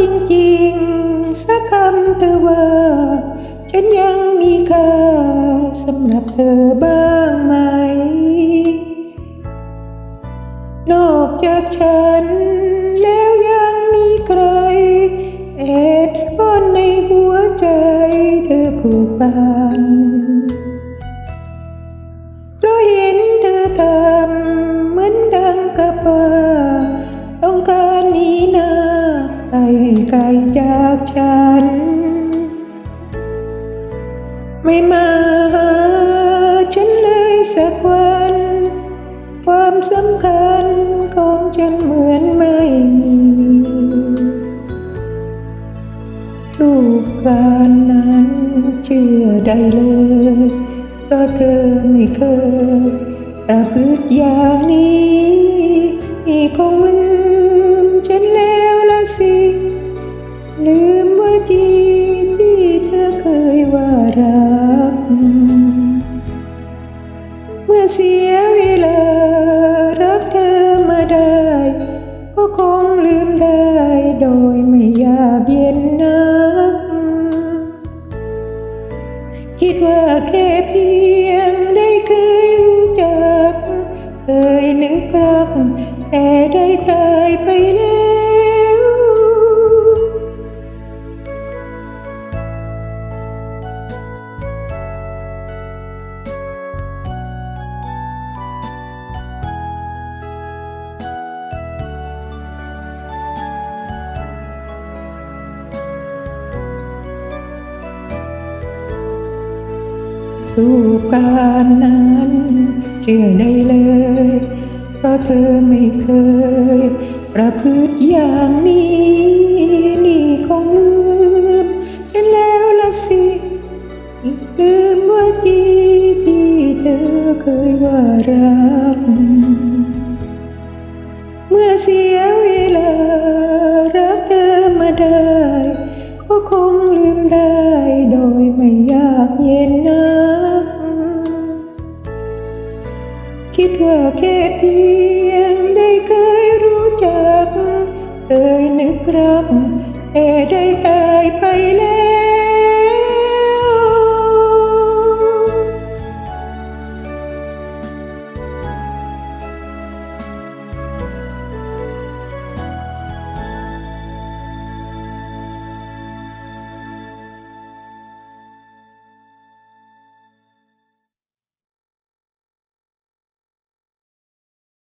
จริงๆ สักคำเธอว่า ฉันยังมีค่าสำหรับเธอบ้างไหม นอกจากฉันแล้วยังมีใคร แอบซ่อนในหัวใจเธอผูกพัน ไม่มาหาฉันเลยสักวัน ความสำคัญของฉันเหมือนไม่มีรูปการนั้นเชื่อได้เลย เพราะเธอไม่เคยประพฤติอย่างนี้คงลืมฉันแล้วละสิ ลืมว่าจีที่ เวลารักเธอมาได้ ก็คงลืมได้โดยไม่อยากเย็นนัก คิดว่าแค่เพียงได้เคยรู้จัก เคยนึกรักแต่ได้ตายไปแล้ว รูปการนั้น เชื่อได้เลย เพราะเธอไม่เคย ประพฤติอย่างนี้ นี่คงลืมฉันแล้วละสิ ลืมว่าจีที่เธอเคยว่ารัก เมื่อเสียเวลา รักเธอมาได้ ก็คงลืมได้โดยไม่ยากเย็นนัก ว่าแค่เพียงได้เคยรู้จัก เคยนึกรักแต่ได้ตายไป